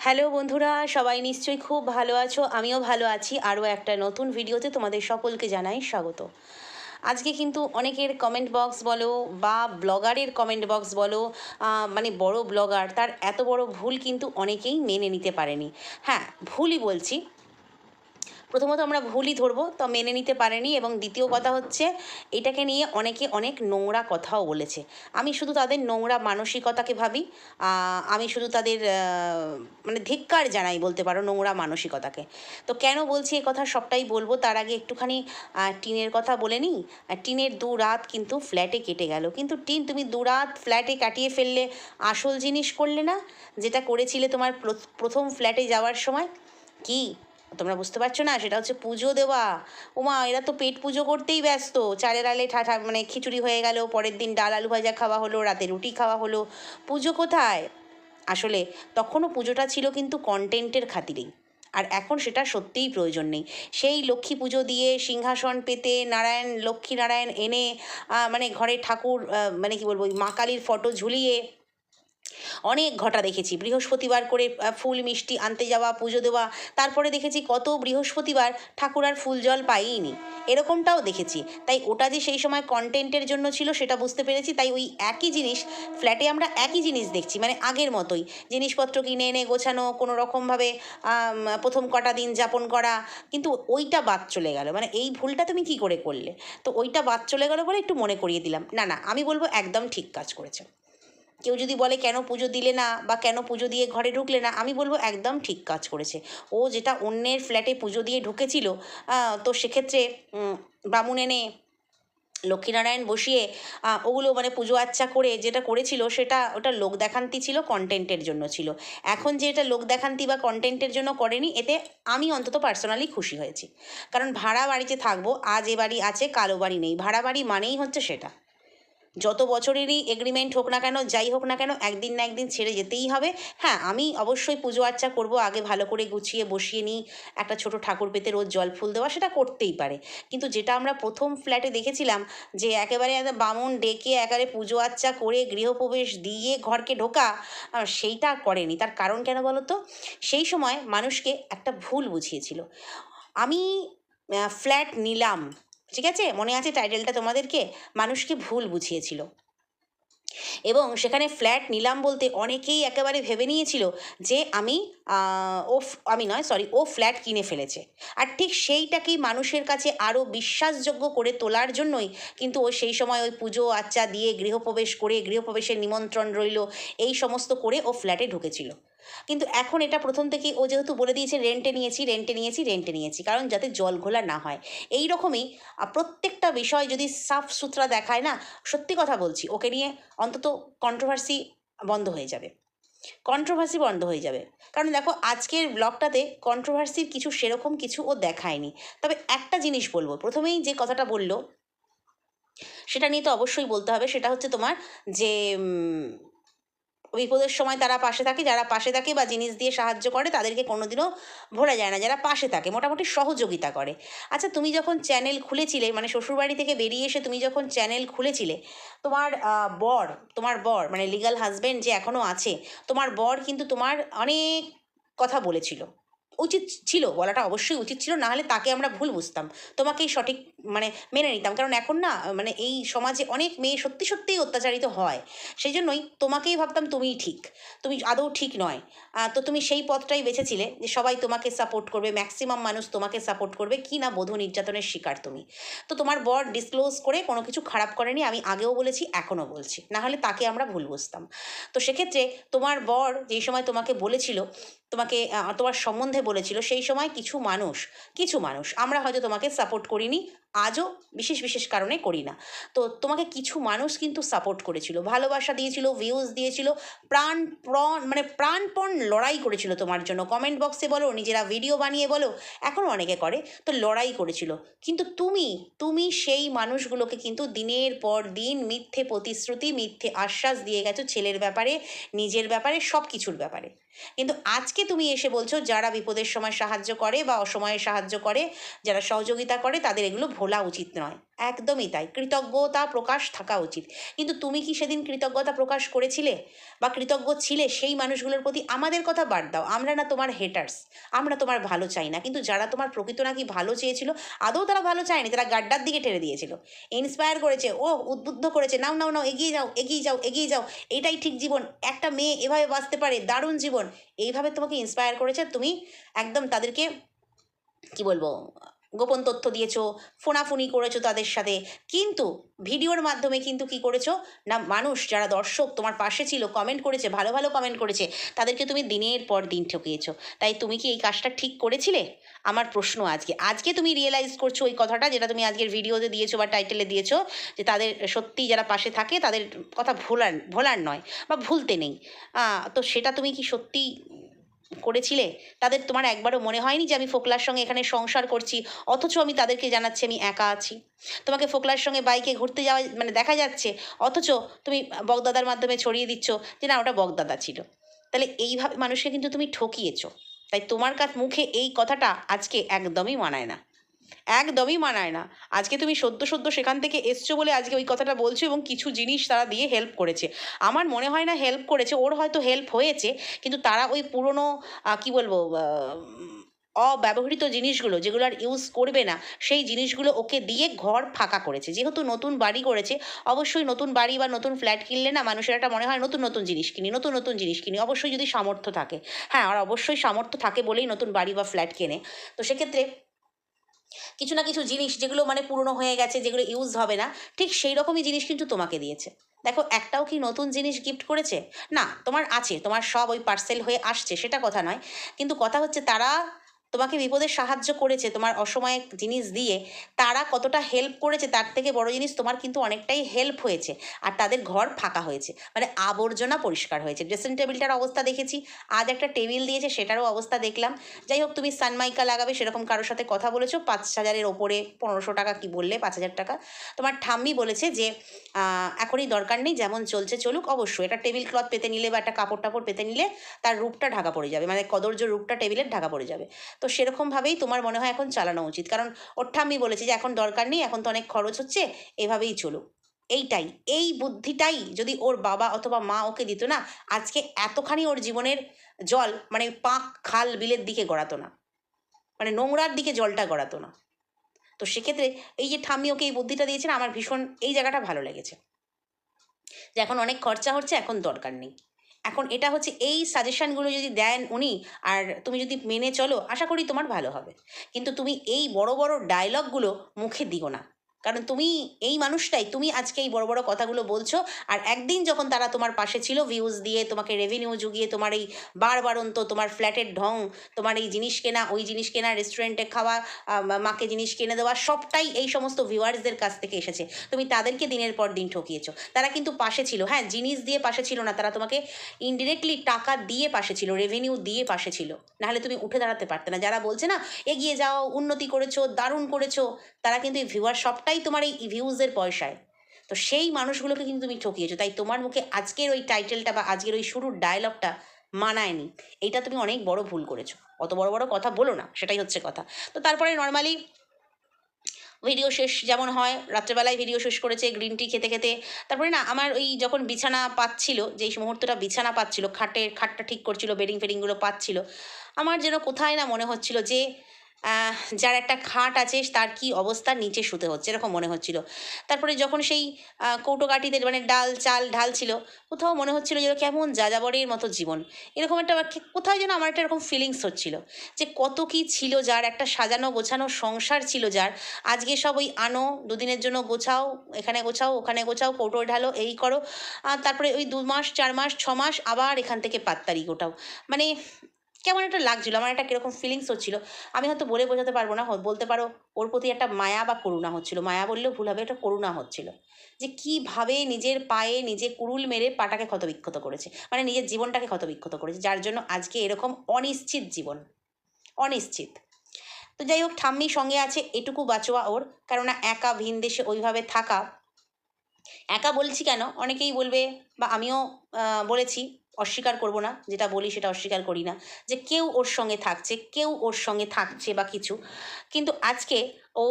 Hello বন্ধুরা, সবাই নিশ্চয়ই খুব ভালো আছো, আমিও ভালো আছি, আরও একটা নতুন ভিডিওতে তোমাদের সকলকে জানাই স্বাগত। আজকে কিন্তু অনেকের কমেন্ট বক্স বলো বা ব্লগারের কমেন্ট বক্স বলো মানে বড় ব্লগার তার এত বড় ভুল কিন্তু অনেকেই মেনে নিতে পারেনি। হ্যাঁ ভুলই বলছি প্রথমত আমরা ভুলই ধরবো, তো মেনে নিতে পারেনি এবং দ্বিতীয় কথা হচ্ছে, এটাকে নিয়ে অনেকে অনেক নোংরা কথাও বলেছে। আমি শুধু তাদের নোংরা মানসিকতাকে ভাবি আমি শুধু তাদের মানে ধিক্কার জানাই বলতে পারো নোংরা মানসিকতাকে। তো কেন বলছি এ কথা সবটাই বলব, তার আগে একটুখানি টিনের কথা বলে নিই টিনের দু রাত কিন্তু ফ্ল্যাটে কেটে গেল। কিন্তু টিন, তুমি দু রাত ফ্ল্যাটে কাটিয়ে ফেললে আসল জিনিস করলে না? যেটা করেছিলে তোমার প্রথম ফ্ল্যাটে যাওয়ার সময়? কি? তোমরা বুঝতে পারছ না? সেটা হচ্ছে পুজো দেওয়া। ওমা, এরা তো পেট পুজো করতেই ব্যস্ত। চালের আলে ঠাঠা মানে খিচুড়ি হয়ে গেল, পরের দিন ডাল, আলু ভাজা খাওয়া হলো, রাতে রুটি খাওয়া হলো। পুজো কোথায়? আসলে তখনও পুজোটা ছিল কিন্তু কন্টেন্টের খাতিরেই আর এখন সেটা সত্যিই প্রয়োজন নেই। সেই লক্ষ্মী পুজো দিয়ে সিংহাসন পেতে, নারায়ণ, লক্ষ্মী নারায়ণ এনে মানে ঘরে ঠাকুর মানে কি বলব মা কালীর ফটো ঝুলিয়ে অনেক ঘটা দেখেছি। বৃহস্পতিবার করে ফুল মিষ্টি আনতে যাওয়া, পুজো দেওয়া, তারপরে দেখেছি কত বৃহস্পতিবার ঠাকুর আর ফুল জল পাইনি এরকমটাও দেখেছি। তাই ওটা যে সেই সময় কন্টেন্টের জন্য ছিল সেটা বুঝতে পেরেছি। তাই ওই একই জিনিস ফ্ল্যাটে আমরা একই জিনিস দেখছি মানে আগের মতোই। জিনিসপত্র কিনে এনে গোছানো, কোনো রকমভাবে প্রথম কটা দিন যাপন করা, কিন্তু ওইটা বাদ চলে গেল। মানে এই ভুলটা তুমি কি করে করলে? তো ওইটা বাদ চলে গেল বলে একটু মনে করিয়ে দিলাম। না না, আমি বলব একদম ঠিক কাজ করেছে। কেউ যদি বলে, কেন পুজো দিলে না বা কেন পুজো দিয়ে ঘরে ঢুকলে না? আমি বলব, একদম ঠিক কাজ করেছে। ও যেটা অন্যের ফ্ল্যাটে পুজো দিয়ে ঢুকেছিল তো সেক্ষেত্রে ব্রাহ্মণ এনে লক্ষ্মীনারায়ণ বসিয়ে ওগুলো মানে পুজো আচ্চা করে যেটা করেছিল সেটা ওটা লোক দেখান্তি ছিল কন্টেন্টের জন্য ছিল। এখন যে এটা লোক দেখান্তি বা কন্টেন্টের জন্য করেনি, এতে আমি অন্তত পার্সোনালি খুশি হয়েছি। কারণ ভাড়া বাড়িতে থাকব, আজ এ বাড়ি আছে কালো বাড়ি নেই। ভাড়া বাড়ি মানেই হচ্ছে সেটা। যত বছরেরই এগ্রিমেন্ট হোক না কেন, যাই হোক না কেন, একদিন না একদিন ছেড়ে যেতেই হবে। হ্যাঁ আমি অবশ্যই পুজো আর্চা করব, আগে ভালো করে গুছিয়ে বসিয়ে নিই, একটা ছোট ঠাকুর পেতে রোজ জল ফুল দেওয়া, সেটা করতেই পারে। কিন্তু যেটা আমরা প্রথম ফ্ল্যাটে দেখেছিলাম, যে একেবারে বামুন ডেকে একেবারে পুজো আর্চা করে গৃহপ্রবেশ দিয়ে ঘরকে ঢোকা সেইটা করেনি। তার কারণ কেন বলো তো সেই সময় মানুষকে একটা ভুল বুঝিয়েছিল। আমি ফ্ল্যাট নিলাম ঠিক আছে? মনে আছে টাইটেলটা তোমাদেরকে? মানুষকে ভুল বুঝিয়েছিল? এবং সেখানে ফ্ল্যাট নিলাম বলতে অনেকেই একেবারে ভেবে নিয়েছিল যে আমি ও আমি নয় সরি ও ফ্ল্যাট কিনে ফেলেছে। আর ঠিক সেইটাকেই মানুষের কাছে আরও বিশ্বাসযোগ্য করে তোলার জন্যই কিন্তু ও সেই সময় ওই পুজো আচ্চা দিয়ে গৃহপ্রবেশ করে গৃহপ্রবেশের নিমন্ত্রণ রইল, এই সমস্ত করে ও ফ্ল্যাটে ঢুকেছিল। কিন্তু এখন এটা প্রথম থেকেই ও যেহেতু বলে দিয়েছে রেন্টে নিয়েছি রেন্টে নিয়েছি রেন্টে নিয়েছি, কারণ যাতে জল ঘোলা না হয়। এই রকমই প্রত্যেকটা বিষয় যদি সাফ সুতরা দেখায় না, সত্যি কথা বলছি, ওকে নিয়ে অন্তত কন্ট্রোভার্সি বন্ধ হয়ে যাবে। কন্ট্রোভার্সি বন্ধ হয়ে যাবে। কারণ দেখো, আজকের ব্লগটাতে কন্ট্রোভার্সির কিছু সেরকম কিছু ও দেখায়নি। তবে একটা জিনিস বলব, প্রথমেই যে কথাটা বলল, সেটা নিয়ে তো অবশ্যই বলতে হবে, সেটা হচ্ছে তোমার যে বিপদের সময় তারা পাশে থাকে, যারা পাশে থাকে বা জিনিস দিয়ে সাহায্য করে তাদেরকে কোনোদিনও ভোলা যায় না। যারা পাশে থাকে, মোটামুটি সহযোগিতা করে। আচ্ছা তুমি যখন চ্যানেল খুলেছিলে মানে শ্বশুরবাড়ি থেকে বেরিয়ে এসে তুমি যখন চ্যানেল খুলেছিলে, তোমার বর তোমার বর মানে লিগাল হাজব্যান্ড যে এখনও আছে, তোমার বর কিন্তু তোমার অনেক কথা বলেছিল। উচিত ছিল, বলাটা অবশ্যই উচিত ছিল না হলে তাকে আমরা ভুল বুঝতাম। তোমাকেই সঠিক মানে মেনে নিতাম। কারণ এখন না মানে এই সমাজে অনেক মেয়ে সত্যি সত্যিই অত্যাচারিত হয়। সেই জন্যই তোমাকেই ভাবতাম তুমিই ঠিক। তুমি আদৌ ঠিক নয়। তো তুমি সেই পথটাই বেছেছিলে যে সবাই তোমাকে সাপোর্ট করবে ম্যাক্সিমাম মানুষ তোমাকে সাপোর্ট করবে, কি না বধূ নির্যাতনের শিকার তুমি। তো তোমার বর ডিসক্লোজ করে কোনো কিছু খারাপ করেনি, আমি আগেও বলেছি, এখনও বলছি। না হলে তাকে আমরা ভুল বুঝতাম। তো সেক্ষেত্রে তোমার বর যেই সময় তোমাকে বলেছিল তোমাকে তোমার সম্বন্ধে বলেছিল, সেই সময় কিছু মানুষ কিছু মানুষ, আমরা হয়তো তোমাকে সাপোর্ট করিনি আজও বিশেষ বিশেষ কারণে করি না। তো তোমাকে কিছু মানুষ কিন্তু সাপোর্ট করেছিল, ভালোবাসা দিয়েছিল ভিউজ দিয়েছিল, প্রাণ প্রণ মানে প্রাণপণ লড়াই করেছিল তোমার জন্য। কমেন্ট বক্সে বলো, নিজেরা ভিডিও বানিয়ে বলো এখনও অনেকে করে, তো লড়াই করেছিল। কিন্তু তুমি তুমি সেই মানুষগুলোকে কিন্তু দিনের পর দিন মিথ্যে প্রতিশ্রুতি, মিথ্যে আশ্বাস দিয়ে গেছো ছেলের ব্যাপারে, নিজের ব্যাপারে সব কিছুর ব্যাপারে। কিন্তু আজকে তুমি এসে বলছো, যারা বিপদের সময় সাহায্য করে বা অসময়ে সাহায্য করে, যারা সহযোগিতা করে, তাদের এগুলো ভোলা ভোলা উচিত নয়। একদমই তাই। কৃতজ্ঞতা প্রকাশ থাকা উচিত। কিন্তু তুমি কি সেদিন কৃতজ্ঞতা প্রকাশ করেছিলে? বা কৃতজ্ঞ ছিলে সেই মানুষগুলোর প্রতি আমাদের কথা বাদ দাও। আমরা না তোমার হেটার্স আমরা তোমার ভালো চাই না। কিন্তু যারা তোমার প্রকৃত নাকি ভালো চেয়েছিল, আদৌ তারা ভালো চায়নি। তারা গাড্ডার দিকে ঠেলে দিয়েছিল। ইন্সপায়ার করেছে। ও উদ্বুদ্ধ করেছে, নাও নাও নাও, এগিয়ে যাও এগিয়ে যাও এগিয়ে যাও। এটাই ঠিক জীবন। একটা মেয়ে এভাবে বাঁচতে পারে, দারুণ জীবন। এইভাবে তোমাকে ইন্সপায়ার করেছে। তুমি একদম তাদেরকে, কি বলব গোপন তথ্য দিয়েছ, ফোনাফুনি করেছ তাদের সাথে। কিন্তু ভিডিওর মাধ্যমে কিন্তু কি করেছ? না, মানুষ যারা দর্শক তোমার পাশে ছিল কমেন্ট করেছে, ভালো ভালো কমেন্ট করেছে, তাদেরকে তুমি দিনের পর দিন ঠকিয়েছো। তাই তুমি কি এই কাজটা ঠিক করেছিলে? আমার প্রশ্ন আজকে। আজকে তুমি রিয়েলাইজ করছ ওই কথাটা যেটা তুমি আজকের ভিডিওতে দিয়েছ বা টাইটেলে দিয়েছ, যে তাদের সত্যি যারা পাশে থাকে, তাদের কথা ভোলার ভোলার নয় বা ভুলতে নেই। তো সেটা তুমি কি সত্যি করেছিলে? তাদের তোমার একবারও মনে হয়নি যে আমি ফোকলার সঙ্গে এখানে সংসার করছি, অথচ আমি তাদেরকে জানাচ্ছি আমি একা আছি? তোমাকে ফোকলার সঙ্গে বাইকে ঘুরতে যাওয়া মানে দেখা যাচ্ছে, অথচ তুমি বগদাদার মাধ্যমে ছড়িয়ে দিচ্ছ যে না, ওটা বগদাদা ছিল। তাহলে এইভাবে মানুষকে কিন্তু তুমি ঠকিয়েছ। তাই তোমার কাছ মুখে এই কথাটা আজকে একদমই মানায় না। একদমই মানায় না। আজকে তুমি সদ্য সদ্য সেখান থেকে এসছো বলে আজকে ওই কথাটা বলছো এবং কিছু জিনিস তারা দিয়ে হেল্প করেছে। আমার মনে হয় না হেল্প করেছে, ওর হয়তো হেল্প হয়েছে, কিন্তু তারা ওই পুরনো কি বলব অব্যবহৃত জিনিসগুলো যেগুলো আর ইউজ করবে না, সেই জিনিসগুলো ওকে দিয়ে ঘর ফাঁকা করেছে। যেহেতু নতুন বাড়ি করেছে, অবশ্যই নতুন বাড়ি বা নতুন ফ্ল্যাট কিনলে না মানুষের একটা মনে হয় নতুন নতুন জিনিস কিনি, নতুন নতুন জিনিস কিনি। অবশ্যই যদি সামর্থ্য থাকে। হ্যাঁ আর অবশ্যই সামর্থ্য থাকে বলেই নতুন বাড়ি বা ফ্ল্যাট কেনে। তো সেক্ষেত্রে কিছু না কিছু জিনিস যেগুলো মানে পুরনো হয়ে গেছে, যেগুলো ইউজ হবে না, ঠিক সেই রকমই জিনিস কিন্তু তোমাকে দিয়েছে। দেখো, একটাও কি নতুন জিনিস গিফট করেছে? না, তোমার আছে, তোমার সব ওই পার্সেল হয়ে আসছে, সেটা কথা নয়। কিন্তু কথা হচ্ছে তারা তোমাকে বিপদে সাহায্য করেছে, তোমার অসময়ে জিনিস দিয়ে, তারা কতটা হেল্প করেছে তার থেকে বড় জিনিস তোমার কিন্তু অনেকটাই হেল্প হয়েছে। আর তাদের ঘর ফাঁকা হয়েছে। মানে আবর্জনা পরিষ্কার হয়েছে। ড্রেসিং টেবিলটার অবস্থা দেখেছি। আজ একটা টেবিল দিয়েছে, সেটারও অবস্থা দেখলাম। যাই হোক, তুমি সানমাইকা লাগাবে, সেরকম কারোর সাথে কথা বলেছ। পাঁচ হাজারের ওপরে পনেরোশো টাকা কি বললে? পাঁচ হাজার টাকা। তোমার ঠাম্মি বলেছে যে এখনই দরকার নেই, যেমন চলছে চলুক, অবশ্যই। একটা টেবিল ক্লথ পেতে নিলে বা একটা কাপড় টাপড় পেতে নিলে তার রূপটা ঢাকা পড়ে যাবে। মানে কদর্য রূপটা টেবিলের ঢাকা পড়ে যাবে। তো সেরকমভাবেই তোমার মনে হয় এখন চালানো উচিত। কারণ ওর ঠাম্মি বলেছে যে এখন দরকার নেই, এখন তো অনেক খরচ হচ্ছে, এভাবেই চলুক। এইটাই, এই বুদ্ধিটাই যদি ওর বাবা অথবা মা ওকে দিত না, আজকে এতখানি ওর জীবনের জল মানে পাঁক খাল বিলের দিকে গড়াতো না। মানে নোংরার দিকে জলটা গড়াতো না। তো সেক্ষেত্রে এই যে ঠাম্মি ওকে এই বুদ্ধিটা দিয়েছেন আমার ভীষণ, এই জায়গাটা ভালো লেগেছে। যে এখন অনেক খরচা হচ্ছে, এখন দরকার নেই। এখন এটা হচ্ছে এই সাজেশনগুলো যদি দেন উনি, আর তুমি যদি মেনে চলো, আশা করি তোমার ভালো হবে। কিন্তু তুমি এই বড় বড় ডায়লগগুলো মুখে দিও না। কারণ তুমি এই মানুষটাই, তুমি আজকে এই বড় বড় কথাগুলো বলছো আর একদিন যখন তারা তোমার পাশে ছিল ভিউজ দিয়ে, তোমাকে রেভিনিউ জুগিয়ে, তোমার এই বারবারন্ত তোমার ফ্ল্যাটের ঢং, তোমার এই জিনিস কেনা, ওই জিনিস কেনা রেস্টুরেন্টে খাওয়া মাকে জিনিস কিনে দেওয়া, সবটাই এই সমস্ত ভিউয়ার্সদের কাছ থেকে এসেছে। তুমি তাদেরকে দিনের পর দিন ঠকিয়েছো। তারা কিন্তু পাশে ছিল। হ্যাঁ জিনিস দিয়ে পাশে ছিল না, তারা তোমাকে ইনডিরেক্টলি টাকা দিয়ে পাশে ছিল রেভিনিউ দিয়ে পাশে ছিল। নাহলে তুমি উঠে দাঁড়াতে পারতে না। যারা বলছে না, এগিয়ে যাও, উন্নতি করেছ, দারুণ করেছ, তারা কিন্তু এই ভিউয়ার সবটাই তোমার এই ভিউজের পয়সায়। তো সেই মানুষগুলোকে কিন্তু তুমি ঠকিয়েছো। তাই তোমার মুখে আজকের ওই টাইটেলটা বা আজকের ওই শুরুর ডায়লগটা মানায়নি এইটা তুমি অনেক বড় ভুল করেছ। অত বড় বড় কথা বলো না, সেটাই হচ্ছে কথা। তো তারপরে নর্মালি ভিডিও শেষ যেমন হয়, রাত্রেবেলায় ভিডিও শেষ করেছে গ্রিন টি খেতে খেতে। তারপরে না, আমার ওই যখন বিছানা পাচ্ছিল, যেই মুহূর্তটা বিছানা পাচ্ছিল, খাটের খাটটা ঠিক করছিল বেডিং ফেডিংগুলো পাচ্ছিল, আমার যেন কোথায় না মনে হচ্ছিল যে যার একটা খাট আছে, তার কি অবস্থা? নিচে শুতে হচ্ছে, এরকম মনে হচ্ছিল। তারপরে যখন সেই কৌটোকাঠিদের মানে ডাল, চাল, ঢাল ছিল, কোথাও মনে হচ্ছিল যে কেমন যাযাবরের মতো জীবন। এরকম একটা কোথাও যেন আমার একটা এরকম ফিলিংস হচ্ছিল, যে কত কি ছিল যার, একটা সাজানো, গোছানো সংসার ছিল যার। আজকে সব ওই আনো, দুদিনের জন্য গোছাও, এখানে গোছাও, ওখানে গোছাও কৌটো ঢালো, এই করো। তারপরে ওই দু মাস, চার মাস, ছ মাস, আবার এখান থেকে পাত্তারি গোটাও মানে কেমন একটা লাগছিল, আমার একটা কীরকম ফিলিংস হচ্ছিল। আমি হয়তো বলে বোঝাতে পারব না বলতে পারো, ওর প্রতি একটা মায়া বা করুণা হচ্ছিল। মায়া বললেও ভুল হবে একটা করুণা হচ্ছিল। যে কীভাবে নিজের পায়ে নিজে কুরুল মেরে পাটাকে ক্ষতবিক্ষত করেছে মানে নিজের জীবনটাকে ক্ষতবিক্ষত করেছে, যার জন্য আজকে এরকম অনিশ্চিত জীবন। অনিশ্চিত। তো যাই হোক ঠাম্মি সঙ্গে আছে এটুকু বাঁচোয়া ওর, কেননা একা ভিন দেশে ওইভাবে থাকা একা বলছি কেন? অনেকেই বলবে বা আমিও বলেছি, অস্বীকার করব না। যেটা বলি সেটা অস্বীকার করি না। যে কেউ ওর সঙ্গে থাকছে, কেউ ওর সঙ্গে থাকছে বা কিছু। কিন্তু আজকে ও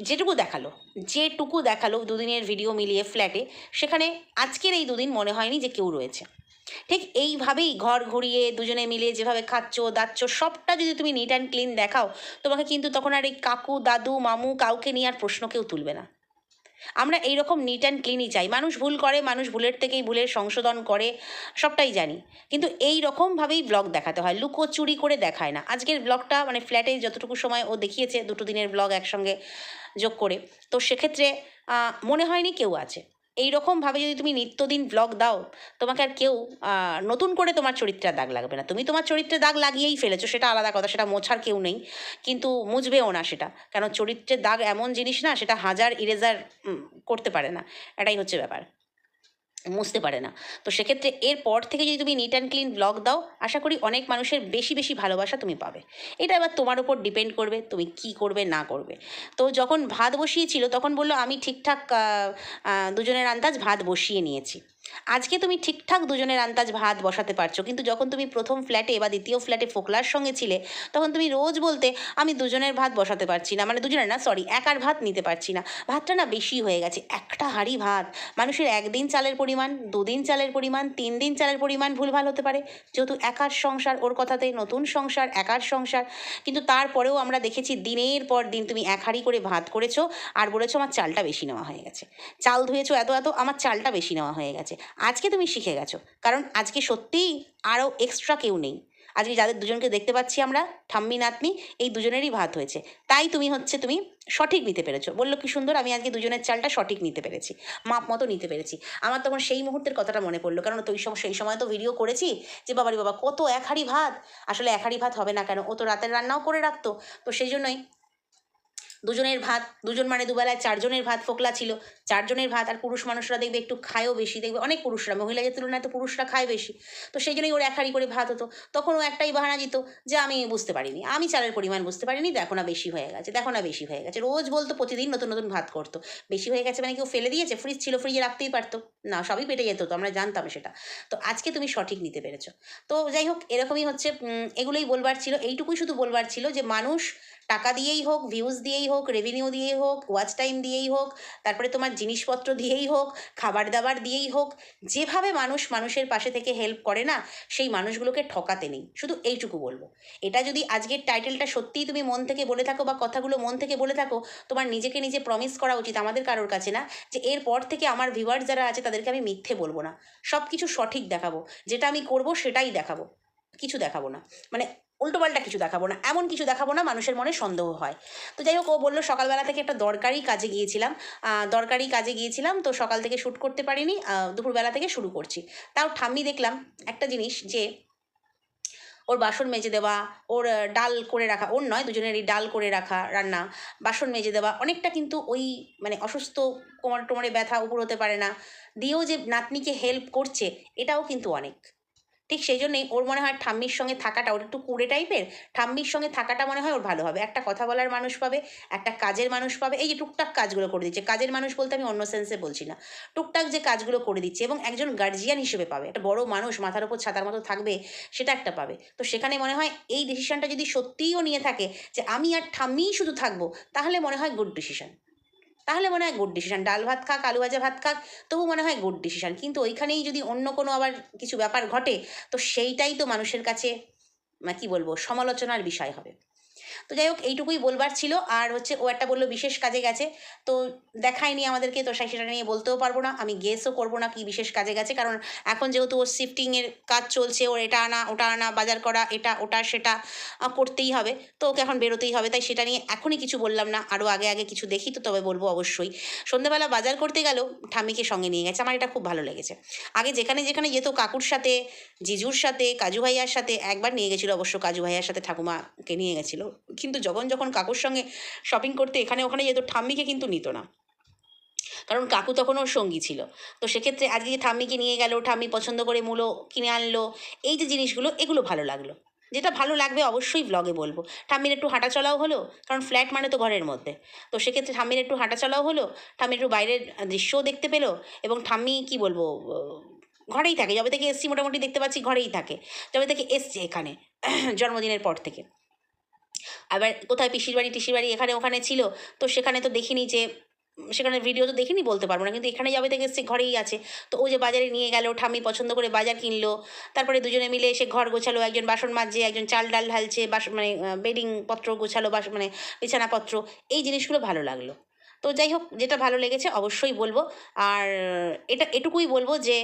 যেটুকু দেখাল যেটুকু দেখাল দুদিনের ভিডিও মিলিয়ে ফ্ল্যাটে সেখানে আজকের এই দুদিন মনে হয়নি যে কেউ রয়েছে। ঠিক এইভাবেই ঘর ঘুরিয়ে দুজনে মিলে যেভাবে খাচ্ছ, দাচ্ছ, সবটা যদি তুমি নিট অ্যান্ড ক্লিন দেখাও, তোমাকে কিন্তু তখন আর এই কাকু, দাদু, মামু কাউকে নিয়ে আর প্রশ্ন কেউ তুলবে না। আমরা এইরকম নিট অ্যান্ড ক্লিনই চাই। মানুষ ভুল করে, মানুষ ভুলের থেকেই ভুলের সংশোধন করে, সবটাই জানি। কিন্তু এই রকমভাবেই ব্লগ দেখাতে হয়। লুকো চুরি করে দেখায় না। আজকের ব্লগটা মানে ফ্ল্যাটে যতটুকু সময় ও দেখিয়েছে, দুটো দিনের ব্লগ একসঙ্গে যোগ করে। তো সেক্ষেত্রে মনে হয়নি কেউ আছে। এই রকমভাবে যদি তুমি নিত্যদিন ব্লগ দাও, তোমাকে আর কেউ নতুন করে তোমার চরিত্রের দাগ লাগবে না। তুমি তোমার চরিত্রে দাগ লাগিয়েই ফেলেছো, সেটা আলাদা কথা, সেটা মোছার কেউ নেই। কিন্তু মুছবেও না সেটা। কারণ চরিত্রের দাগ এমন জিনিস না, সেটা হাজার ইরেজার করতে পারে না। এটাই হচ্ছে ব্যাপার। মুছতে পারে না। তো সেক্ষেত্রে এরপর থেকে যদি তুমি নিট অ্যান্ড ক্লিন ব্লগ দাও, আশা করি অনেক মানুষের বেশি বেশি ভালোবাসা তুমি পাবে। এটা এবার তোমার উপর ডিপেন্ড করবে, তুমি কি করবে, না করবে। তো যখন ভাত বসিয়েছিল, তখন বলল, আমি ঠিকঠাক দুজনের আন্দাজ ভাত বসিয়ে নিয়েছি। আজকে তুমি ঠিকঠাক দুজনের আন্দাজ ভাত বসাতে পারছ, কিন্তু যখন তুমি প্রথম ফ্ল্যাটে বা দ্বিতীয় ফ্ল্যাটে ফোকলার সঙ্গে ছিলে, তখন তুমি রোজ বলতে, আমি দুজনের ভাত বসাতে পারছি না। মানে দুজনের না সরি একার ভাত নিতে পারছি না। ভাতটা না বেশি হয়ে গেছে, একটা হাঁড়ি ভাত। মানুষের একদিন চালের পরিমাণ, দুদিন চালের পরিমাণ তিন দিন চালের পরিমাণ ভুলভাল হতে পারে। যেহেতু একার সংসার ওর কথাতে, নতুন সংসার, একার সংসার। কিন্তু তারপরেও আমরা দেখেছি দিনের পর দিন তুমি এক হাঁড়ি করে ভাত করেছ আর বলেছ, আমার চালটা বেশি নেওয়া হয়ে গেছে। চাল ধুয়েছো এত এত, আমার চালটা বেশি নেওয়া হয়ে গেছে। আজকে তুমি শিখে গেছো। কারণ আজকে সত্যিই আরও এক্সট্রা কেউ নেই। আজকে যাদের দুজনকে দেখতে পাচ্ছি আমরা, ঠাম্মি, নাতনি, এই দুজনেরই ভাত হয়েছে। তাই তুমি হচ্ছে তুমি সঠিক নিতে পেরেছ। বলল, কি সুন্দর, আমি আজকে দুজনের চালটা সঠিক নিতে পেরেছি। মাপ মতো নিতে পেরেছি। আমার তখন সেই মুহূর্তের কথাটা মনে পড়ল। কারণ তো ওই সময়, সেই সময় তো ভিডিও করেছি যে, বাবারি বাবা, কত এক হাঁড়ি ভাত! আসলে এক হাঁড়ি ভাত হবে না কেন? ও তো রাতের রান্নাও করে রাখতো। তো সেই জন্যই দুজনের ভাত, দুজন মানে দুবেলায় চারজনের ভাত ফোকলা ছিল। চারজনের ভাত আর পুরুষ মানুষরা দেখবে একটু খায়ও বেশি, দেখবে অনেক পুরুষরা, মহিলাদের তুলনায় তো পুরুষরা খায় বেশি। তো সেই জন্যই ওর এক করে ভাত হতো। তখন ও একটাই বাহানা দিত যে আমি বুঝতে পারিনি। আমি চালের পরিমাণ বুঝতে পারিনি, দেখো না বেশি হয়ে গেছে, দেখো না বেশি হয়ে গেছে। রোজ বলতো প্রতিদিন নতুন নতুন ভাত করতো। বেশি হয়ে গেছে মানে কেউ ফেলে দিয়েছে? ফ্রিজ ছিল, ফ্রিজে রাখতেই পারতো। না, সবই পেটে যেত, তো আমরা জানতাম সেটা। তো আজকে তুমি সঠিক নিতে পেরেছ। তো যাই হোক, এরকমই হচ্ছে এগুলোই বলবার ছিল। এইটুকুই শুধু বলবার ছিল যে মানুষ টাকা দিয়েই হোক ভিউজ দিয়েই হোক রেভিনিউ দিয়েই হোক ওয়াচ টাইম দিয়েই হোক, তারপরে তোমার জিনিসপত্র দিয়েই হোক, খাবার দাবার দিয়েই হোক, যেভাবে মানুষ মানুষের পাশে থেকে হেল্প করে না, সেই মানুষগুলোকে ঠকাতে নেই। শুধু এইটুকু বলব। এটা যদি আজকের টাইটেলটা সত্যিই তুমি মন থেকে বলে থাকো বা কথাগুলো মন থেকে বলে থাকো, তোমার নিজেকে নিজে প্রমিস করা উচিত আমাদের কারোর কাছে না, যে এরপর থেকে আমার ভিউয়ার্স যারা আছে তাদেরকে আমি মিথ্যে বলব না। সব কিছু সঠিক দেখাবো। যেটা আমি করব সেটাই দেখাবো। কিছু দেখাবো না। মানে উল্টোপাল্টা কিছু দেখাবো না, এমন কিছু দেখাবো না মানুষের মনে সন্দেহ হয়। তো যাই হোক, ও বলল, সকালবেলা থেকে একটা দরকারি কাজে গিয়েছিলাম। দরকারি কাজে গিয়েছিলাম, তো সকাল থেকে শ্যুট করতে পারিনি দুপুরবেলা থেকে শুরু করছি। তাও ঠাম্মি দেখলাম একটা জিনিস যে, ওর বাসন মেজে দেওয়া, ওর ডাল করে রাখা, ওর নয়, দুজনেরই ডাল করে রাখা রান্না, বাসন মেজে দেওয়া, অনেকটা কিন্তু ওই মানে অসুস্থ কোমর টোমরে ব্যথা উপর হতে পারে না, দিয়েও যে নাতনিকে হেল্প করছে, এটাও কিন্তু অনেক। ঠিক সেই জন্যই ওর মনে হয় ঠাম্মির সঙ্গে থাকাটা, ওর একটু কুড়ে টাইপের, ঠাম্মির সঙ্গে থাকাটা মনে হয় ওর ভালো হবে। একটা কথা বলার মানুষ পাবে, একটা কাজের মানুষ পাবে। এই যে টুকটাক কাজগুলো করে দিচ্ছে, কাজের মানুষ বলতে আমি অন্য সেন্সে বলছি না। টুকটাক যে কাজগুলো করে দিচ্ছে এবং একজন গার্জিয়ান হিসেবে পাবে। একটা বড় মানুষ মাথার উপর ছাতার মতো থাকবে, সেটা একটা পাবে। তো সেখানে মনে হয় এই ডিসিশনটা যদি সত্যিই ও নিয়ে থাকে যে আমি আর ঠাম্মিই শুধু থাকব, তাহলে মনে হয় গুড ডিসিশন তাহলে মনে হয় গুড ডিসিশান ডাল ভাত খাক, আলু ভাজা ভাত খাক তবু মনে হয় গুড ডিসিশান কিন্তু ওইখানেই যদি অন্য কোনো আবার কিছু ব্যাপার ঘটে, তো সেইটাই তো মানুষের কাছে কি কী বলব, সমালোচনার বিষয় হবে। তো যাই হোক, এইটুকুই বলবার ছিল। আর হচ্ছে ও একটা বলল, বিশেষ কাজে গেছে। তো দেখায়নি আমাদেরকে, তো সেই সেটা নিয়ে বলতেও পারব না। আমি গেসও করব না কি বিশেষ কাজে গেছে। কারণ এখন যেহেতু ওর শিফটিংয়ের কাজ চলছে, ওর এটা আনা, ওটা আনা, বাজার করা, এটা, ওটা, সেটা করতেই হবে। তো ওকে এখন বেরোতেই হবে। তাই সেটা নিয়ে এখনই কিছু বললাম না। আরও আগে আগে কিছু দেখি তো তবে বলব অবশ্যই। সন্ধ্যেবেলা বাজার করতে গেলেও ঠাম্মিকে সঙ্গে নিয়ে গেছে। আমার এটা খুব ভালো লেগেছে। আগে যেখানে যেখানে যেত, কাকুর সাথে, জিজুর সাথে, কাজু ভাইয়ার সাথে, একবার নিয়ে গেছিল অবশ্য কাজু ভাইয়ার সাথে ঠাকুমাকে নিয়ে গেছিল। কিন্তু যখন যখন কাকুর সঙ্গে শপিং করতে এখানে ওখানে যেত, ঠাম্মিকে কিন্তু নিত না। কারণ কাকু তখন ওর সঙ্গী ছিল। তো সেক্ষেত্রে আজকে যে ঠাম্মিকে নিয়ে গেল, ঠাম্মি পছন্দ করে মূলো কিনে আনলো, এই যে জিনিসগুলো, এগুলো ভালো লাগল। যেটা ভালো লাগবে অবশ্যই ব্লগে বলব। ঠাম্মির একটু হাঁটা চলাও হলো, কারণ ফ্ল্যাট মানে তো ঘরের মধ্যে। তো সেক্ষেত্রে ঠাম্মির একটু হাঁটা চলাও হলো ঠাম্মির একটু বাইরের দৃশ্যও দেখতে পেল এবং ঠাম্মি কি বলব ঘরেই থাকে। যবে থেকে এসছি, মোটামুটি দেখতে পাচ্ছি ঘরেই থাকে। যবে থেকে এসছে এখানে, জন্মদিনের পর থেকে। আবার কোথায় পিসির বাড়ি, টিসির বাড়ি, এখানে, ওখানে ছিল, তো সেখানে তো দেখিনি যে, সেখানে ভিডিও তো দেখিনি বলতে পারব না, কিন্তু এখানে যাবে থেকে সে ঘরেই আছে। তো ও যে বাজারে নিয়ে গেল, ঠাম্মি পছন্দ করে বাজার কিনলো, তারপরে দুজনে মিলে এসে ঘর গোছালো, একজন বাসন মাজছে, একজন চাল ডাল ঢালছে, বাস মানে বেডিং পত্র গোছালো, বাস মানে বিছানাপত্র এই জিনিসগুলো ভালো লাগল। তো যাই হোক, যেটা ভালো লেগেছে অবশ্যই বলব, আর এটা, এটুকুই বলব যে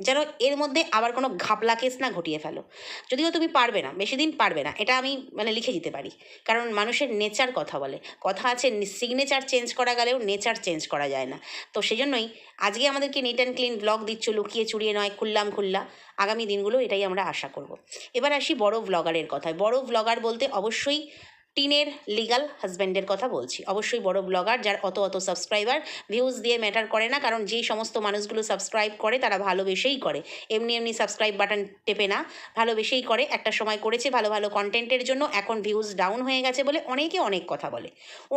যেন এর মধ্যে আবার কোনো ঘাপলা কেস না ঘটিয়ে ফেলো। যদিও তুমি পারবে না, বেশি দিন পারবে না, এটা আমি মানে লিখে দিতে পারি। কারণ মানুষের নেচার কথা বলে, কথা আছে সিগনেচার চেঞ্জ করা গেলেও নেচার চেঞ্জ করা যায় না। তো সেই জন্যই আজকে আমাদেরকে নিট অ্যান্ড ক্লিন ব্লগ দিচ্ছ, লুকিয়ে চুরিয়ে নয়, খুললাম খুল্লা, আগামী দিনগুলো এটাই আমরা আশা করব। এবার আসি বড় ব্লগারের কথায়। বড় ব্লগার বলতে অবশ্যই টিনের লিগাল হাজব্যান্ডের কথা বলছি। অবশ্যই বড় ব্লগার যার অত অত সাবস্ক্রাইবার ভিউজ দিয়ে ম্যাটার করে না, কারণ যেই সমস্ত মানুষগুলো সাবস্ক্রাইব করে তারা ভালোবেসেই করে। এমনি এমনি সাবস্ক্রাইব বাটন টেপে না, ভালোবেসেই করে। একটা সময় করেছে ভালো ভালো কন্টেন্টের জন্য, এখন ভিউজ ডাউন হয়ে গেছে বলে অনেকে অনেক কথা বলে।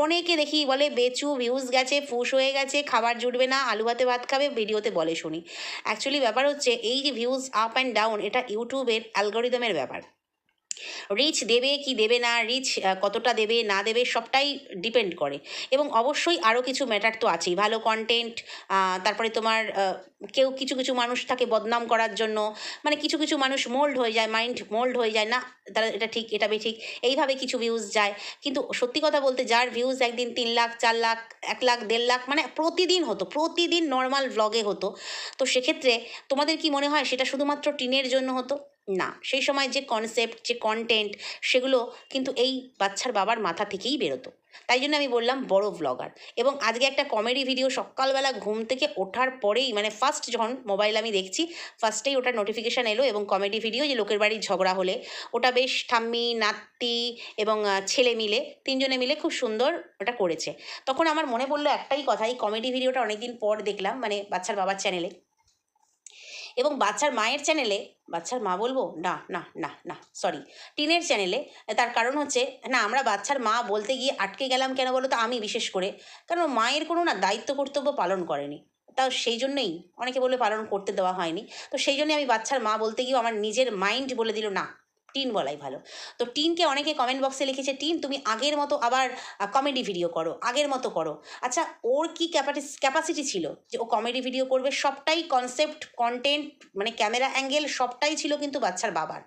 অনেকে দেখি বলে, বেচু ভিউজ গেছে, ফুস হয়ে গেছে, খাবার জুটবে না আলু ভাতে ভাত খাবে ভিডিওতে বলে শুনি। অ্যাকচুয়ালি ব্যাপার হচ্ছে, এই যে ভিউজ আপ অ্যান্ড ডাউন এটা ইউটিউবের অ্যালগোরিদমের ব্যাপার। রিচ দেবে, কি দেবে না রিচ কতটা দেবে, না দেবে, সবটাই ডিপেন্ড করে। এবং অবশ্যই আরও কিছু ম্যাটার তো আছেই। ভালো কন্টেন্ট তারপরে তোমার কেউ কিছু কিছু মানুষ থাকে বদনাম করার জন্য। মানে কিছু কিছু মানুষ মোল্ড হয়ে যায় মাইন্ড মোল্ড হয়ে যায়। না, তারা, এটা ঠিক এটা ঠিক। এইভাবে কিছু ভিউজ যায়। কিন্তু সত্যি কথা বলতে যার ভিউজ একদিন তিন লাখ, চার লাখ, এক লাখ, দেড় লাখ মানে প্রতিদিন হতো, প্রতিদিন নর্মাল ব্লগে হতো। তো সেক্ষেত্রে তোমাদের কি মনে হয়, সেটা শুধুমাত্র টিনের জন্য হতো? না। সেই সময় যে কনসেপ্ট যে কন্টেন্ট সেগুলো কিন্তু এই বাচ্চার বাবার মাথা থেকেই বেরোতো। তাই জন্য আমি বললাম বড় ব্লগার এবং আজকে একটা কমেডি ভিডিও সকালবেলা ঘুম থেকে ওঠার পরেই মানে ফার্স্ট যখন মোবাইল আমি দেখছি ফার্স্টেই ওটার নোটিফিকেশান এলো এবং কমেডি ভিডিও যে লোকের বাড়ির ঝগড়া হলে, ওটা বেশ ঠাম্মি, নাতি এবং ছেলে মিলে, তিনজনে মিলে খুব সুন্দর ওটা করেছে। তখন আমার মনে পড়ল একটাই কথা, এই কমেডি ভিডিওটা অনেকদিন পর দেখলাম মানে বাচ্চার বাবার চ্যানেলে এবং বাচ্চার মায়ের চ্যানেলে বাচ্চার মা বলব, না না না না সরি টিনের চ্যানেলে তার কারণ হচ্ছে, না, আমরা বাচ্চার মা বলতে গিয়ে আটকে গেলাম কেন বলো তো আমি বিশেষ করে। কারণ মায়ের কোনো না দায়িত্ব, কর্তব্য পালন করেনি। তাও সেই জন্যই অনেকে বলে পালন করতে দেওয়া হয়নি। তো সেই জন্যই আমি বাচ্চার মা বলতে গিয়েও আমার নিজের মাইন্ড বলে দিল, না টিন বলাই ভালো। তো টিনকে অনেকে কমেন্ট বক্সে লিখেছে, টিন, তুমি আগের মতো আবার কমেডি ভিডিও করো, আগের মতো করো। আচ্ছা ওর কি ক্যাপাসিটি ছিল যে ও কমেডি ভিডিও করবে? সবটাই কনসেপ্ট কন্টেন্ট মানে ক্যামেরা অ্যাঙ্গেল সবটাই ছিল কিন্তু বাচ্চার বাবার।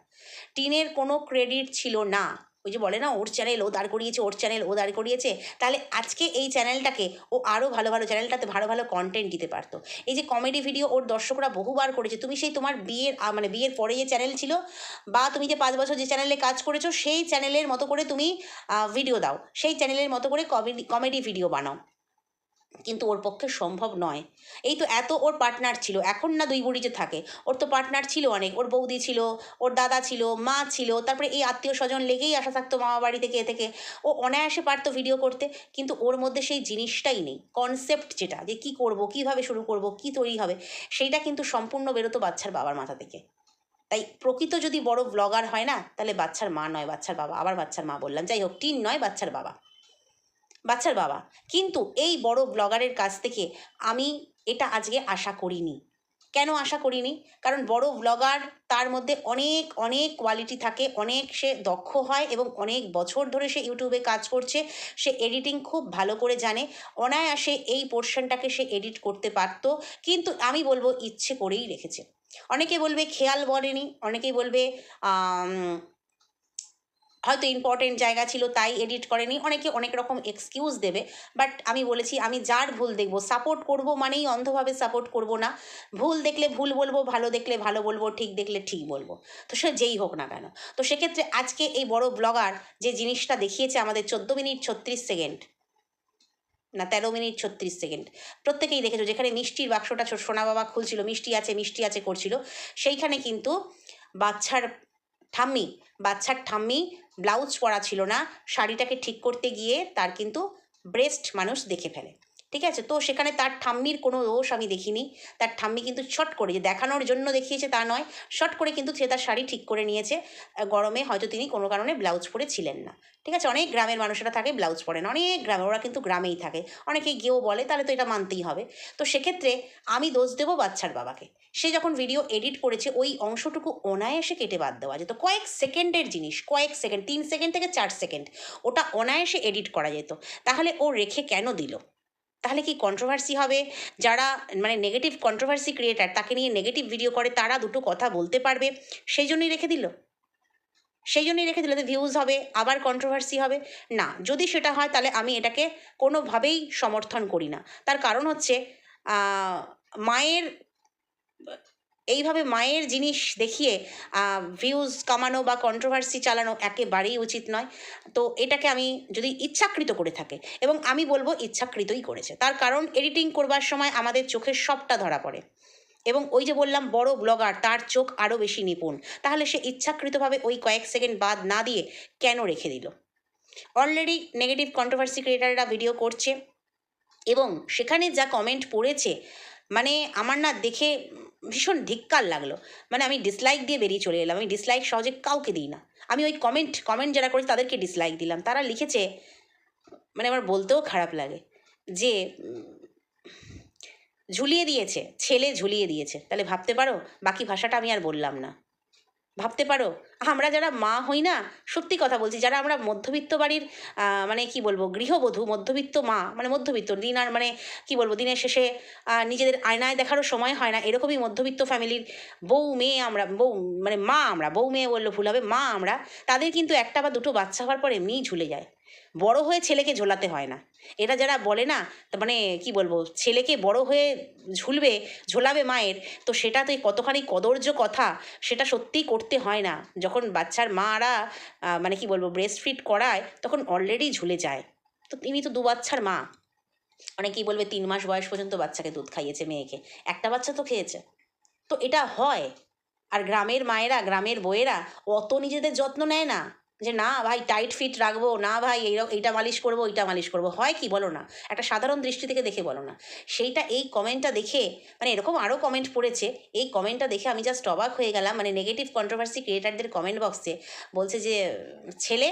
টিনের কোনো ক্রেডিট ছিল না। ওই যে বলে না, ওর চ্যানেল ও দাঁড় করিয়েছে, ওর চ্যানেল ও দাঁড় করিয়েছে। তাহলে আজকে এই চ্যানেলটাকে ও আরও ভালো ভালো চ্যানেলটাতে ভালো ভালো কন্টেন্ট দিতে পারতো। এই যে কমেডি ভিডিও ওর দর্শকরা বহুবার করেছে। তুমি সেই তোমার বিয়ের মানে বিয়ের পরে যে চ্যানেল ছিল, বা তুমি যে পাঁচ বছর যে চ্যানেলে কাজ করেছ, সেই চ্যানেলের মতো করে তুমি ভিডিও দাও। সেই চ্যানেলের মতো করে কমেডি কমেডি ভিডিও বানাও। কিন্তু ওর পক্ষে সম্ভব নয়। এই তো এত ওর পার্টনার ছিল, এখন না দুই বুড়ি যে থাকে। ওর তো পার্টনার ছিল অনেক, ওর বৌদি ছিল, ওর দাদা ছিল, মা ছিল, তারপরে এই আত্মীয় স্বজন লেগেই আসা থাকতো মামা বাড়ি থেকে এ থেকে। ও অনায়াসে পারতো ভিডিও করতে, কিন্তু ওর মধ্যে সেই জিনিসটাই নেই। কনসেপ্ট যেটা, যে কী করব, কীভাবে শুরু করব, কী তৈরি হবে, সেইটা কিন্তু সম্পূর্ণ বেরোতো বাচ্চার বাবার মাথা থেকে। তাই প্রকৃত যদি বড় ব্লগার হয় না, তাহলে বাচ্চার মা নয়, বাচ্চার বাবা, আবার বাচ্চার মা বললাম। যাই হোক, টিন নয়, বাচ্চার বাবা। বাচ্চার বাবা। কিন্তু এই বড় ব্লগারের কাছ থেকে আমি এটা আজকে আশা করিনি। কেন আশা করিনি? কারণ বড় ব্লগার তার মধ্যে অনেক অনেক কোয়ালিটি থাকে, অনেক সে দক্ষ হয় এবং অনেক বছর ধরে সে ইউটিউবে কাজ করছে, সে এডিটিং খুব ভালো করে জানে। অনায়াসে এই পোর্শনটাকে সে এডিট করতে পারতো, কিন্তু আমি বলব ইচ্ছে করেই রেখেছে। অনেকে বলবে খেয়াল বলেনি অনেকেই বলবে হয়তো ইম্পর্টেন্ট জায়গা ছিল তাই এডিট করেনি। অনেকে অনেক রকম এক্সকিউজ দেবে বাট আমি বলেছি আমি যার ভুল দেখব সাপোর্ট করব মানেই অন্ধভাবে সাপোর্ট করব না। ভুল দেখলে ভুল বলব, ভালো দেখলে ভালো বলব, ঠিক দেখলে ঠিক বলব। তো সে যেই হোক না কেন। তো সেক্ষেত্রে আজকে এই বড় ব্লগার যে জিনিসটা দেখিয়েছে আমাদের চোদ্দ মিনিট ছত্রিশ সেকেন্ড, না তেরো মিনিট ছত্রিশ সেকেন্ড, প্রত্যেকেই দেখেছ যেখানে মিষ্টির বাক্সটা সোনা বাবা খুলছিল, মিষ্টি আছে মিষ্টি আছে করছিল, সেইখানে কিন্তু বাচ্চার ঠাম্মি বাচ্চার ঠাম্মি ব্লাউজ পরা ছিল না শাড়িটাকে ঠিক করতে গিয়ে তার কিন্তু ব্রেস্ট মানুষ দেখে ফেলে। ঠিক আছে? তো সেখানে তার ঠাম্মির কোনো দোষ আমি দেখিনি। তার ঠাম্মি কিন্তু শট করে, যে দেখানোর জন্য দেখিয়েছে তা নয় শট করে কিন্তু সে তার শাড়ি ঠিক করে নিয়েছে। গরমে হয়তো তিনি কোনো কারণে ব্লাউজ পরে ছিলেন না। ঠিক আছে? অনেক গ্রামের মানুষেরা থাকে ব্লাউজ পরে না। অনেক গ্রামে, ওরা কিন্তু গ্রামেই থাকে। অনেকে গিয়েও বলে, তাহলে তো এটা মানতেই হবে। তো সেক্ষেত্রে আমি দোষ দেবো বাচ্চার বাবাকে। সে যখন ভিডিও এডিট করেছে, ওই অংশটুকু অনায়াসে কেটে বাদ দেওয়া যেত। কয়েক সেকেন্ডের জিনিস, কয়েক সেকেন্ড, তিন সেকেন্ড থেকে চার সেকেন্ড, ওটা অনায়াসে এডিট করা যেত। তাহলে ও রেখে কেন দিল? তাহলে কি কন্ট্রোভার্সি হবে? যারা মানে নেগেটিভ কন্ট্রোভার্সি ক্রিয়েটার তাকে নিয়ে নেগেটিভ ভিডিও করে, তারা দুটো কথা বলতে পারবে। সেই জন্যই রেখে দিল। সেই জন্যই রেখে দিলে ভিউজ হবে, আবার কন্ট্রোভার্সি হবে। না, যদি সেটা হয় তাহলে আমি এটাকে কোনোভাবেই সমর্থন করি না। তার কারণ হচ্ছে মায়ের এইভাবে মায়ের জিনিস দেখিয়ে ভিউজ কামানো বা কন্ট্রোভার্সি চালানো একেবারেই উচিত নয়। তো এটাকে আমি যদি ইচ্ছাকৃত করে থাকে, এবং আমি বলব ইচ্ছাকৃতই করেছে। তার কারণ এডিটিং করবার সময় আমাদের চোখের সবটা ধরা পড়ে। এবং ওই যে বললাম, বড় ব্লগার তার চোখ আরও বেশি নিপুণ। তাহলে সে ইচ্ছাকৃতভাবে ওই কয়েক সেকেন্ড বাদ না দিয়ে কেন রেখে দিল? অলরেডি নেগেটিভ কন্ট্রোভার্সি ক্রিয়েটাররা ভিডিও করছে, এবং সেখানে যা কমেন্ট পড়েছে মানে আমার না দেখে ভীষণ ধিক্কার লাগল। মানে আমি ডিসলাইক দিয়ে বেরিয়ে চলে এলাম। আমি ডিসলাইক সহজে কাউকে দিই না। আমি ওই কমেন্ট কমেন্ট যারা করেছে তাদেরকে ডিসলাইক দিলাম। তারা লিখেছে মানে আমার বলতেও খারাপ লাগে, যে ঝুলিয়ে দিয়েছে, ছেলে ঝুলিয়ে দিয়েছে। তাহলে ভাবতে পারো, বাকি ভাষাটা আমি আর বললাম না। ভাবতে পারো? আমরা যারা মা হই না, সত্যি কথা বলছি, যারা আমরা মধ্যবিত্ত বাড়ির মানে কি বলব, গৃহবধূ, মধ্যবিত্ত মা মানে মধ্যবিত্ত, দিন আর মানে কি বলব, দিনের শেষে নিজেদের আয়নায় দেখারও সময় হয় না, এরকমই মধ্যবিত্ত ফ্যামিলির বউ মেয়ে আমরা, বউ মানে মা আমরা, বউ মেয়ে বললে ভুল হবে, মা আমরা, তাদের কিন্তু একটা বা দুটো বাচ্চা হওয়ার পর এমনিই ঝুলে যায়। বড় হয়ে ছেলেকে ঝোলাতে হয় না। এটা যারা বলে না মানে কি বলব, ছেলেকে বড় হয়ে ঝুলবে, ঝোলাবে মায়ের, তো সেটা তো কতখানি কদর্য কথা সেটা সত্যিই করতে হয় না। যখন বাচ্চার মারা মানে কি বলব ব্রেস্ট ফিট করায়, তখন অলরেডি ঝুলে যায়। তো তিনি তো দু বাচ্চার মা। মানে অনেকেই বলবে তিন মাস বয়স পর্যন্ত বাচ্চাকে দুধ খাইয়েছে মেয়েকে। একটা বাচ্চা তো খেয়েছে। তো এটা হয়। আর গ্রামের মায়েরা, গ্রামের বইয়েরা অত নিজেদের যত্ন নেয় না। যে না ভাই টাইট ফিট রাখব, না ভাই এই এইটা মালিশ করব, ওইটা মালিশ করব। হয় কি বলো না? একটা সাধারণ দৃষ্টি থেকে দেখে বলো না। সেইটা এই কমেন্টটা দেখে মানে এরকম আরও কমেন্ট পড়েছে, এই কমেন্টটা দেখে আমি জাস্ট অবাক হয়ে গেলাম। মানে নেগেটিভ কন্ট্রোভার্সি ক্রিয়েটারদের কমেন্ট বক্সে বলছে যে, ছেলে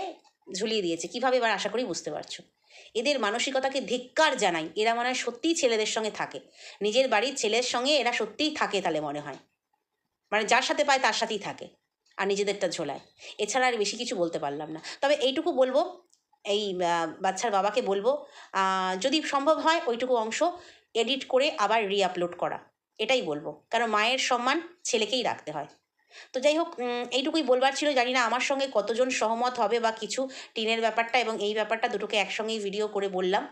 ঝুলিয়ে দিয়েছে। কীভাবে এবার আশা করি বুঝতে পারছ? এদের মানসিকতাকে ধিক্কার জানাই। এরা মনে হয় সত্যিই ছেলেদের সঙ্গে থাকে। নিজের বাড়ির ছেলের সঙ্গে এরা সত্যিই থাকে তাহলে মনে হয়। মানে যার সাথে পায় তার সাথেই থাকে। আর নিজেদেরটা ঝোলায়। এছাড়া আর বেশি কিছু বলতে পারলাম না। তবে এইটুকু বলব, এই বাচ্চার বাবাকে বলব যদি সম্ভব হয় ওইটুকু অংশ এডিট করে আবার রিআপলোড করা। এটাই বলব। কারণ মায়ের সম্মান ছেলেকেই রাখতে হয়। তো যাই হোক এইটুকুই বলবার ছিল। জানি না আমার সঙ্গে কতজন সহমত হবে বা কিছু। টিনের ব্যাপারটা এবং এই ব্যাপারটা দুটোকে একসঙ্গেই ভিডিও করে বললাম।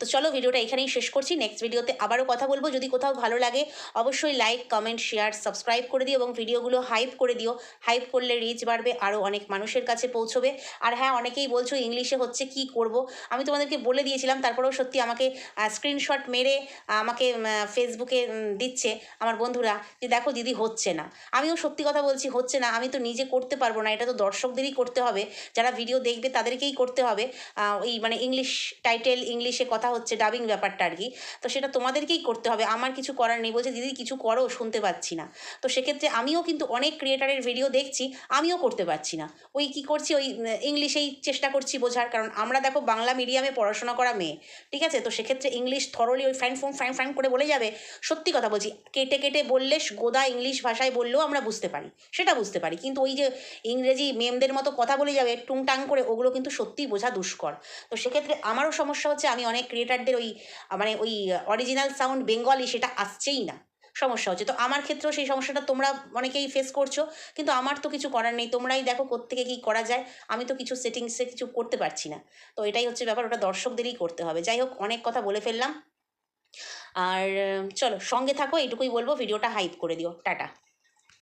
তো চলো ভিডিওটা এখানেই শেষ করছি। নেক্সট ভিডিওতে আবারও কথা বলব। যদি কোথাও ভালো লাগে, অবশ্যই লাইক কমেন্ট শেয়ার সাবস্ক্রাইব করে দিও এবং ভিডিওগুলো হাইপ করে দিও। হাইপ করলে রিচ বাড়বে, আরও অনেক মানুষের কাছে পৌঁছবে। আর হ্যাঁ অনেকেই বলছো ইংলিশে হচ্ছে কি করব? আমি তোমাদেরকে বলে দিয়েছিলাম, তারপরেও সত্যি আমাকে স্ক্রিনশট মেরে আমাকে ফেসবুকে দিচ্ছে আমার বন্ধুরা যে দেখো দিদি হচ্ছে না। আমিও সত্যি কথা বলছি, হচ্ছে না। আমি তো নিজে করতে পারব না। এটা তো দর্শকদেরই করতে হবে। যারা ভিডিও দেখবে তাদেরকেই করতে হবে। ওই মানে ইংলিশ টাইটেল ইংলিশে কথা হচ্ছে ডাবিং ব্যাপারটা আর কি। তো সেটা তোমাদেরকেই করতে হবে। আমার কিছু করার নেই বলছে, দিদি, কিছু করো, শুনতে পাচ্ছি না। তো সেক্ষেত্রে আমিও কিন্তু অনেক ক্রিয়েটারের ভিডিও দেখছি, আমিও করতে পারছি না। ওই কি করছি, ওই ইংলিশেই চেষ্টা করছি বোঝার। কারণ আমরা দেখো বাংলা মিডিয়ামে পড়াশোনা করা মেয়ে, ঠিক আছে? তো সেক্ষেত্রে ইংলিশ থরলি ওই ফ্যান ফোন ফ্যান ফ্যান করে বলে যাবে। সত্যি কথা বলছি, কেটে কেটে বললে গোদা ইংলিশ ভাষায় বললেও আমরা বুঝতে পারি, সেটা বুঝতে পারি। কিন্তু ওই যে ইংরেজি মেমদের মতো কথা বলে যাবে, টুংটাং করে, ওগুলো কিন্তু সত্যিই বোঝা দুষ্কর। তো সেক্ষেত্রে আমারও সমস্যা হচ্ছে আমি অনেক ক্রিয়েটারদের ওই মানে ওই অরিজিনাল সাউন্ড বেঙ্গলি সেটা আসছেই না। সমস্যা হচ্ছে। তো আমার ক্ষেত্রেও সেই সমস্যাটা তোমরা অনেকেই ফেস করছ, কিন্তু আমার তো কিছু করার নেই। তোমরাই দেখো কোত্থেকে কী করা যায়। আমি তো কিছু সেটিংসে কিছু করতে পারছি না। তো এটাই হচ্ছে ব্যাপার, ওটা দর্শকদেরই করতে হবে। যাই হোক, অনেক কথা বলে ফেললাম। আর, চলো সঙ্গে থাকো, এইটুকুই বলব। ভিডিওটা হাইপ করে দিও। টাটা।